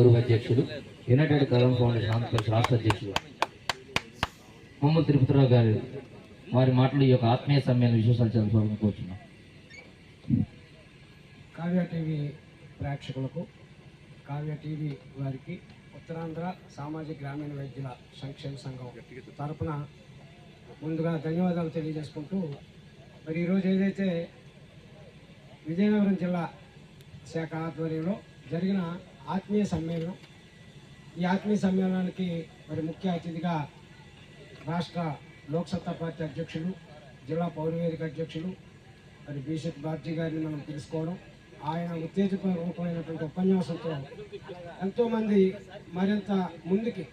గౌరవ అధ్యక్షుడు యునైటెడ్ కలం ఫౌండేషన్ ఆంధ్రప్రదేశ్ రాష్ట్ర అధ్యక్షుడు. మమ్మల్ని తిరుపతిరావు గారు వారి మాటలు ఈ యొక్క ఆత్మీయ సమ్మేళన విశేషాలు చదువుకోవాలని కావ్య టీవీ ప్రేక్షకులకు కావ్య టీవీ వారికి ఉత్తరాంధ్ర సామాజిక గ్రామీణ వైద్యుల సంక్షేమ సంఘం తరపున ముందుగా ధన్యవాదాలు తెలియజేసుకుంటూ మరి ఈరోజు ఏదైతే విజయనగరం జిల్లా శాఖ ఆధ్వర్యంలో జరిగిన ఆత్మీయ సమ్మేళనం. ఈ ఆత్మీయ సమ్మేళనానికి మరి ముఖ్య అతిథిగా రాష్ట్ర లోక్సత్తా పార్టీ అధ్యక్షులు జిల్లా పౌరవేదిక అధ్యక్షులు మరి బీషత్ బాబ్జీ గారిని మనం తెలుసుకోవడం ఆయన ఉత్తేజపూర్వకమైనటువంటి ఉపన్యాసంతో ఎంతోమంది మరింత ముందుకి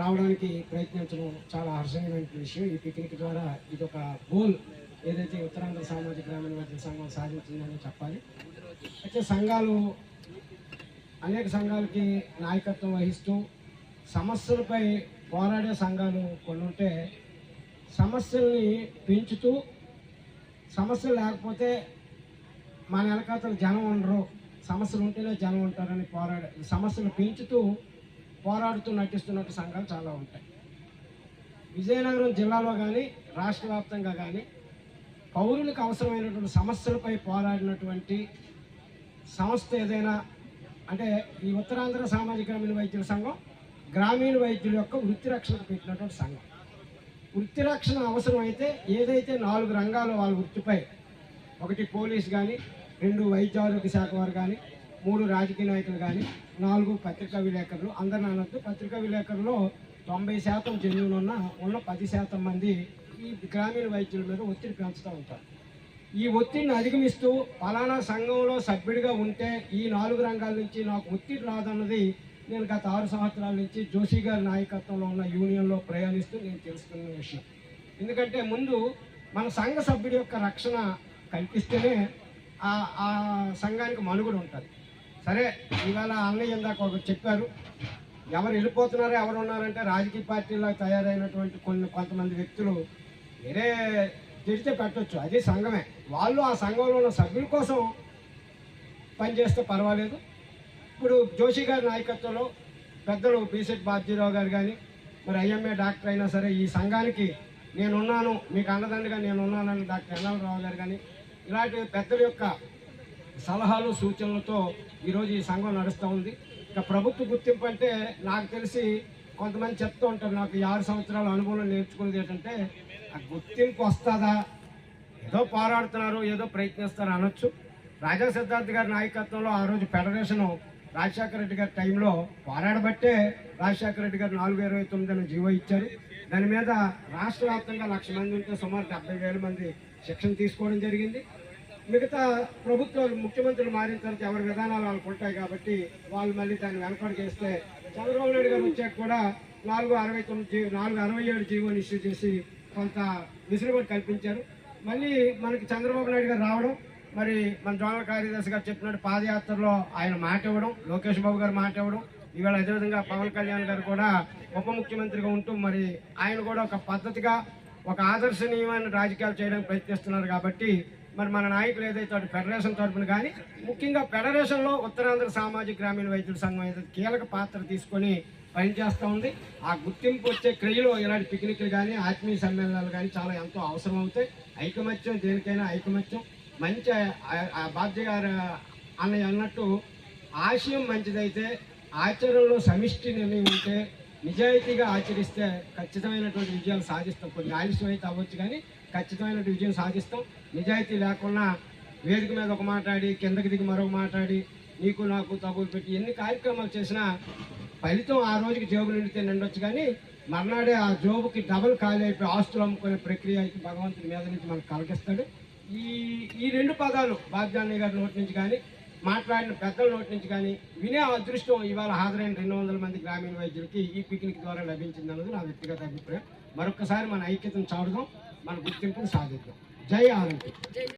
రావడానికి ప్రయత్నించడం చాలా హర్షణీయమైన విషయం. ఈ పిక్నిక్ ద్వారా ఇది ఒక గోల్ ఏదైతే ఉత్తరాంధ్ర సామాజిక గ్రామీణ వైద్య సంఘం సాధించిందని చెప్పాలి. అయితే సంఘాలు అనేక సంఘాలకి నాయకత్వం వహిస్తూ సమస్యలపై పోరాడే సంఘాలు కొన్ని ఉంటే సమస్యల్ని పెంచుతూ సమస్యలు లేకపోతే మన వెనకాతల జనం ఉండరు. సమస్యలు ఉంటేనే జనం ఉంటారని పోరాడే సమస్యలు పెంచుతూ పోరాడుతూ నటిస్తున్నట్టు సంఘాలు చాలా ఉంటాయి. విజయనగరం జిల్లాలో కానీ రాష్ట్ర వ్యాప్తంగా కానీ పౌరులకు అవసరమైనటువంటి సమస్యలపై పోరాడినటువంటి సంస్థ ఏదైనా అంటే ఈ ఉత్తరాంధ్ర సామాజిక గ్రామీణ వైద్యుల సంఘం గ్రామీణ వైద్యుల యొక్క వృత్తి రక్షణకు పెట్టినటువంటి సంఘం. వృత్తి రక్షణ అవసరం అయితే ఏదైతే నాలుగు రంగాలు వాళ్ళ వృత్తిపై ఒకటి పోలీస్ కానీ రెండు వైద్య ఆరోగ్య శాఖ వారు కానీ మూడు రాజకీయ నాయకులు కానీ నాలుగు పత్రికా విలేకరులు అందరిని అనొద్దు పత్రికా విలేకరులో తొంభై శాతం జన్యులు ఉన్న ఉన్న పది శాతం మంది ఈ గ్రామీణ వైద్యుల మీద ఒత్తిడి పెంచుతూ ఉంటారు. ఈ ఒత్తిడిని అధిగమిస్తూ ఫలానా సంఘంలో సభ్యుడిగా ఉంటే ఈ నాలుగు రంగాల నుంచి నాకు ఒత్తిడి రాదన్నది నేను గత ఆరు సంవత్సరాల నుంచి జోషి గారి నాయకత్వంలో ఉన్న యూనియన్లో ప్రయాణిస్తూ నేను తెలుసుకున్న విషయం. ఎందుకంటే ముందు మన సంఘ సభ్యుడి యొక్క రక్షణ కల్పిస్తేనే ఆ ఆ సంఘానికి మనుగుడు ఉంటుంది. సరే ఇవాళ అన్నయ్య ఇందాక ఒకరు చెప్పారు ఎవరు వెళ్ళిపోతున్నారో ఎవరు ఉన్నారంటే రాజకీయ పార్టీలో తయారైనటువంటి కొన్ని కొంతమంది వ్యక్తులు వేరే తిడితే పెట్టొచ్చు అది సంఘమే. వాళ్ళు ఆ సంఘంలో ఉన్న సభ్యుల కోసం పనిచేస్తే పర్వాలేదు. ఇప్పుడు జోషి గారి నాయకత్వంలో పెద్దలు బీసెట్ బాబ్జీరావు గారు కానీ మరి ఐఎంఏ డాక్టర్ అయినా సరే ఈ సంఘానికి నేనున్నాను మీకు అన్నదండగా నేనున్నానని డాక్టర్ ఎన్ఎల్ రావు గారు కానీ ఇలాంటి పెద్దల యొక్క సలహాలు సూచనలతో ఈరోజు ఈ సంఘం నడుస్తూ ఉంది. ఇక ప్రభుత్వ గుర్తింపు అంటే నాకు తెలిసి కొంతమంది చెప్తూ ఉంటారు నాకు ఆరు సంవత్సరాల అనుభవం నేర్చుకున్నది ఏంటంటే ఆ గుర్తింపు వస్తుందా? ఏదో పోరాడుతున్నారు ఏదో ప్రయత్నిస్తారు అనొచ్చు. రాజా సిద్ధార్థ్ గారి నాయకత్వంలో ఆ రోజు ఫెడరేషన్ రాజశేఖర రెడ్డి గారి టైంలో పోరాడబట్టే రాజశేఖర రెడ్డి గారు నాలుగు ఇరవై తొమ్మిది జీవో ఇచ్చారు. దాని మీద రాష్ట్ర వ్యాప్తంగా లక్ష మంది ఉంటే సుమారు డెబ్బై వేల మంది శిక్షణ తీసుకోవడం జరిగింది. మిగతా ప్రభుత్వాలు ముఖ్యమంత్రులు మారిన తర్వాత ఎవరి విధానాలు వాళ్ళకు ఉంటాయి కాబట్టి వాళ్ళు మళ్ళీ దాన్ని వెనకడు చేస్తే చంద్రబాబు నాయుడు గారు వచ్చాక కూడా నాలుగు అరవై తొమ్మిది నాలుగు అరవై ఏడు జీవోని ఇష్యూ చేసి కొంత విసులుబాటు కల్పించారు. మళ్ళీ మనకి చంద్రబాబు నాయుడు గారు రావడం మరి మన జోనల్ కార్యదర్శి గారు చెప్పినట్టు పాదయాత్రలో ఆయన మాట ఇవ్వడం లోకేష్ బాబు గారు మాట ఇవ్వడం ఇవాళ అదేవిధంగా పవన్ కళ్యాణ్ గారు కూడా ఉప ముఖ్యమంత్రిగా ఉంటూ మరి ఆయన కూడా ఒక పద్ధతిగా ఒక ఆదర్శనీయమైన రాజకీయాలు చేయడానికి ప్రయత్నిస్తున్నారు కాబట్టి మరి మన నాయకులు ఏదైతే ఫెడరేషన్ తరఫున కానీ ముఖ్యంగా ఫెడరేషన్లో ఉత్తరాంధ్ర సామాజిక గ్రామీణ వైద్యుల సంఘం ఏదైతే కీలక పాత్ర తీసుకొని పనిచేస్తూ ఉంది. ఆ గుర్తింపు వచ్చే క్రియలో ఇలాంటి పిక్నిక్లు కానీ ఆత్మీయ సమ్మేళనాలు కానీ చాలా ఎంతో అవసరం అవుతాయి. ఐకమత్యం దేనికైనా ఐకమత్యం. మంచి బాధ్య గారు అన్నయ్య అన్నట్టు ఆశయం మంచిదైతే ఆచరణలో సమిష్టి నిర్ణయం ఉంటే నిజాయితీగా ఆచరిస్తే ఖచ్చితమైనటువంటి విజయాలు సాధిస్తాం. కొన్ని ఆలస్యం అయితే అవ్వచ్చు కానీ ఖచ్చితమైనటువంటి విజయం సాధిస్తాం. నిజాయితీ లేకుండా వేదిక మీద ఒక మాట్లాడి కిందకి దిగి మరొక మాట్లాడి నీకు నాకు తగులు పెట్టి ఎన్ని కార్యక్రమాలు చేసినా ఫలితం ఆ రోజుకి జేబు నిండితే నిండొచ్చు కానీ మర్నాడే ఆ జోబుకి డబుల్ ఖాళీ అయిపోయి ఆస్తులు అమ్ముకునే ప్రక్రియ అయితే భగవంతుని మీద నుంచి మనకు కలిగిస్తాడు. ఈ ఈ రెండు పదాలు బాగ్యాన్ని గారి నోటి నుంచి కానీ మాట్లాడిన పెద్దల నోటి నుంచి కానీ వినే అదృష్టం ఇవాళ హాజరైన రెండు వందల మంది గ్రామీణ వైద్యులకి ఈ పిక్నిక్ ద్వారా లభించింది అన్నది నా వ్యక్తిగత అభిప్రాయం. మరొకసారి మన ఐక్యతను చాడుదాం మన గుర్తింపును సాధిద్దాం. జై ఆరోగ్యం